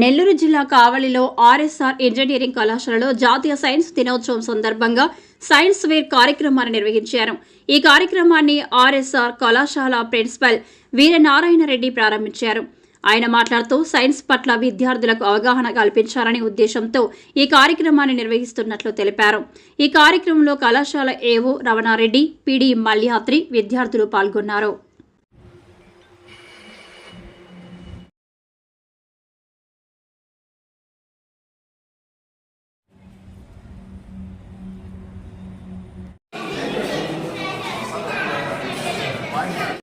నెల్లూరు జిల్లా కావలిలో RSR engineering కళాశాలలో జాతీయ సైన్స్ దినోత్సవం సందర్భంగా సైన్స్ వేర్ కార్యక్రమాన్ని నిర్వహించారు. ఈ కార్యక్రమాన్ని ఆర్ఎస్ఆర్ కళాశాల ప్రిన్సిపల్ వీరనారాయణ రెడ్డి ప్రారంభించారు. ఆయన మాట్లాడుతూ సైన్స్ పట్ల విద్యార్థులకు అవగాహన కల్పించాలనే ఉద్దేశంతో ఈ కార్యక్రమాన్ని నిర్వహిస్తున్నట్లు తెలిపారు. ఈ కార్యక్రమంలో కళాశాల ఏవో రమణారెడ్డి పిడి మల్యాత్రి విద్యార్థులు పాల్గొన్నారు. line.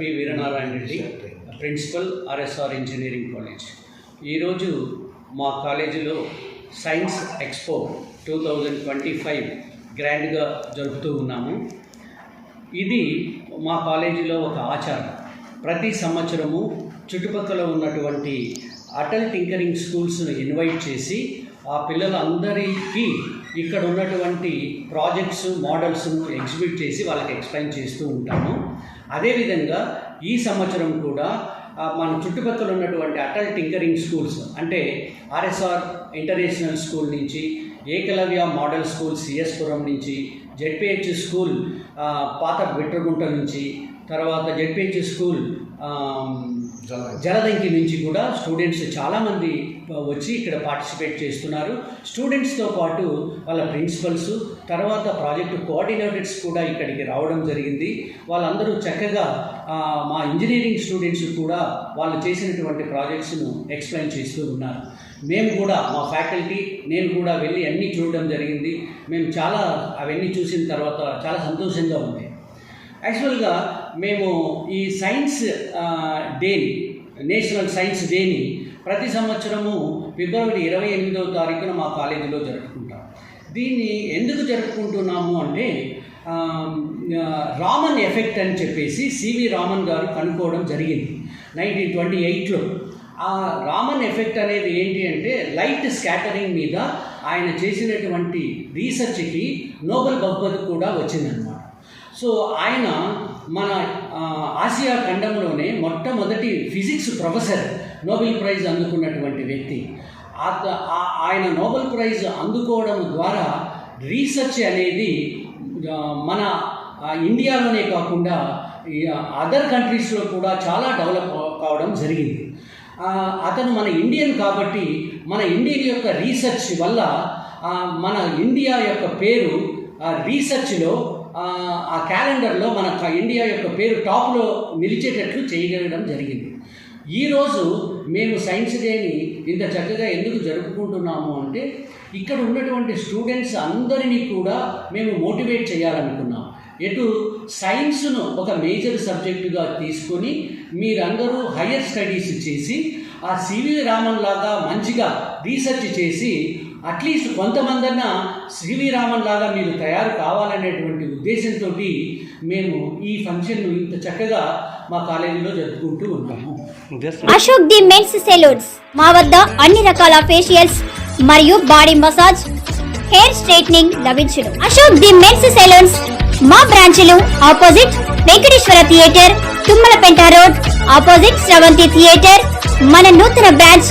P. Veeranarayana Reddy principal RSR engineering college. ఈరోజు మా కాలేజీలో science expo two thousand twenty five గ్రాండ్గా జరుపుతూ ఉన్నాము. ఇది మా కాలేజీలో ఒక ఆచారం. ప్రతి సంవత్సరము చుట్టుపక్కల ఉన్నటువంటి అటల్ టింకరింగ్ స్కూల్స్ను ఇన్వైట్ చేసి ఆ పిల్లలందరికీ ఇక్కడ ఉన్నటువంటి ప్రాజెక్ట్స్ మోడల్స్ను ఎగ్జిబిట్ చేసి వాళ్ళకి ఎక్స్ప్లెయిన్ చేస్తూ ఉంటాము. అదేవిధంగా ఈ సంవత్సరం కూడా మన చుట్టుపక్కల ఉన్నటువంటి అటల్ టింకరింగ్ స్కూల్స్ అంటే ఆర్ఎస్ఆర్ ఇంటర్నేషనల్ స్కూల్ నుంచి ఏకలవ్య మోడల్ స్కూల్ సిఎస్పురం నుంచి జెడ్పిహెచ్ స్కూల్ పాత బిట్రగుంట నుంచి తర్వాత జెడ్పిహెచ్ స్కూల్ జలదంకి నుంచి కూడా స్టూడెంట్స్ చాలామంది వచ్చి ఇక్కడ పార్టిసిపేట్ చేస్తున్నారు. స్టూడెంట్స్తో పాటు వాళ్ళ ప్రిన్సిపల్స్ తర్వాత ప్రాజెక్టు కోఆర్డినేటర్స్ కూడా ఇక్కడికి రావడం జరిగింది. వాళ్ళందరూ చక్కగా మా ఇంజనీరింగ్ స్టూడెంట్స్ కూడా వాళ్ళు చేసినటువంటి ప్రాజెక్ట్స్ను ఎక్స్ప్లెయిన్ చేస్తూ ఉన్నారు. మేము కూడా మా ఫ్యాకల్టీ నేను కూడా వెళ్ళి అన్నీ చూడడం జరిగింది. మేము చాలా అవన్నీ చూసిన తర్వాత చాలా సంతోషంగా ఉంది. యాక్చువల్గా మేము ఈ సైన్స్ డేని నేషనల్ సైన్స్ డేని ప్రతి సంవత్సరము ఫిబ్రవరి ఇరవై ఎనిమిదవ తారీఖున మా కాలేజీలో జరుపుకుంటాం. దీన్ని ఎందుకు జరుపుకుంటున్నాము అంటే రామన్ ఎఫెక్ట్ అని చెప్పేసి సివి రామన్ గారు కనుక్కోవడం జరిగింది. నైన్టీన్ ట్వంటీ ఎయిట్లో ఆ రామన్ ఎఫెక్ట్ అనేది ఏంటి అంటే లైట్ స్కాటరింగ్ మీద ఆయన చేసినటువంటి రీసెర్చ్కి నోబెల్ బహుమతి కూడా వచ్చిందనమాట సో ఆయన మన ఆసియా ఖండంలోనే మొట్టమొదటి ఫిజిక్స్ ప్రొఫెసర్ నోబెల్ ప్రైజ్ అందుకున్నటువంటి వ్యక్తి. ఆయన నోబెల్ ప్రైజ్ అందుకోవడం ద్వారా రీసెర్చ్ అనేది మన ఇండియాలోనే కాకుండా అదర్ కంట్రీస్లో కూడా చాలా డెవలప్ కావడం జరిగింది. అతను మన ఇండియన్ కాబట్టి మన ఇండియన్ యొక్క రీసెర్చ్ వల్ల మన ఇండియా యొక్క పేరు రీసెర్చ్లో ఆ, క్యాలెండర్లో మన ఇండియా యొక్క పేరు టాప్లో నిలిచేటట్లు చేయగలగడం జరిగింది. ఈరోజు మేము సైన్స్ డేని ఇంత చక్కగా ఎందుకు జరుపుకుంటున్నాము అంటే ఇక్కడ ఉన్నటువంటి స్టూడెంట్స్ అందరినీ కూడా మేము మోటివేట్ చేయాలనుకున్నాం. ఎటు సైన్స్ను ఒక మేజర్ సబ్జెక్టుగా తీసుకొని మీరందరూ హయ్యర్ స్టడీస్ చేసి ఆ సివి రామన్ లాగా మంచిగా రీసెర్చ్ చేసి అట్లీస్ట్ కొంతమందన్న సివి రామన్ లాగా మీరు తయారు కావాలనేటువంటి ఉద్దేశంతో మేము ఈ ఫంక్షన్ను ఇంత చక్కగా మా కాలేజీలో జరుపుకుంటూ ఉంటాము. Ashok the men's salons. మా వద్ద అన్ని రకాల ఫేషియల్స్ మరియు బాడీ మసాజ్ హెయిర్ స్ట్రైట్నింగ్ లభించును. Ashok the men's salons. మా బ్రాంచ్లు opposite Venkateswara theatre Tummalapenta road opposite Sravanthi theatre. మన నూతన బ్రాంచ్